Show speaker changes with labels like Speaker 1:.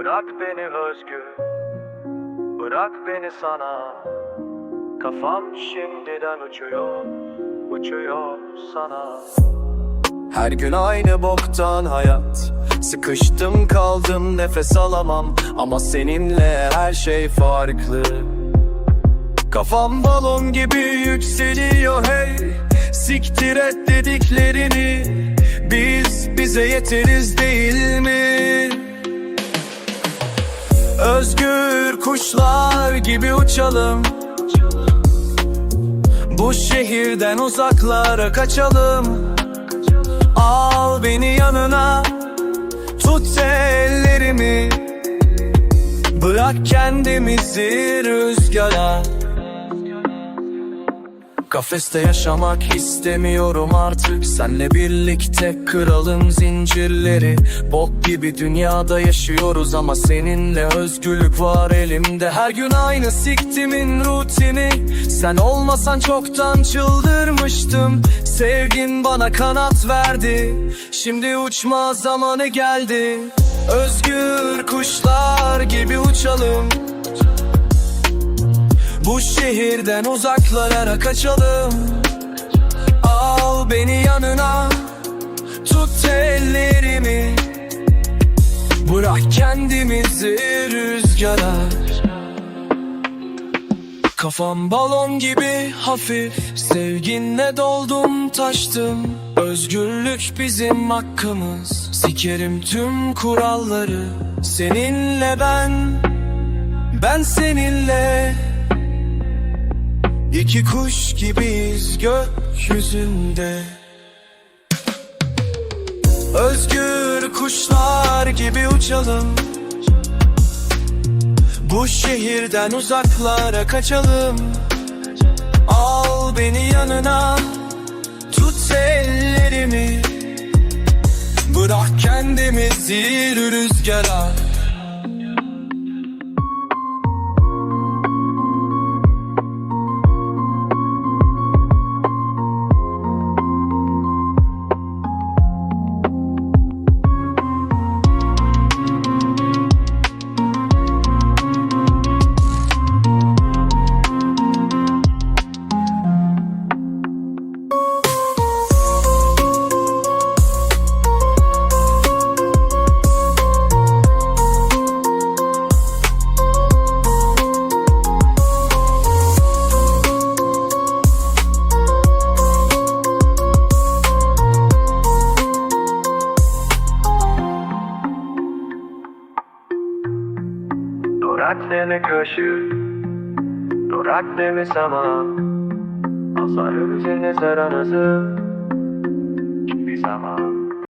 Speaker 1: Bırak beni özgür Bırak beni sana. Kafam şimdiden uçuyor Uçuyor sana. Her gün aynı boktan hayat. Sıkıştım kaldım nefes alamam. Ama seninle her şey farklı. Kafam balon gibi yükseliyor hey. Siktir et dediklerini. Biz bize yeteriz değil mi? Gibi uçalım. Bu şehirden uzaklara kaçalım. Al beni yanına Tut ellerimi. Bırak kendimizi rüzgara Kafeste yaşamak istemiyorum artık. Senle birlikte kıralım zincirleri. Bok gibi dünyada yaşıyoruz ama seninle özgürlük var elimde. Her gün aynı siktimin rutini. Sen olmasan çoktan çıldırmıştım. Sevgin bana kanat verdi. Şimdi uçma zamanı geldi. Özgür kuşlar gibi uçalım bu şehirden uzaklara kaçalım. Al beni yanına. Tut ellerimi. Bırak kendimizi rüzgara. Kafam balon gibi hafif. Sevginle doldum taştım. Özgürlük bizim hakkımız. Sikerim tüm kuralları. Seninle ben Ben seninle İki kuş gibiyiz gökyüzünde. Özgür kuşlar gibi uçalım. Bu şehirden uzaklara kaçalım. Al beni yanına Tut ellerimi. Bırak kendimizi rüzgara Doradne kaşı Doradne sama Hasar üzerine zaranızı Hiçbir zaman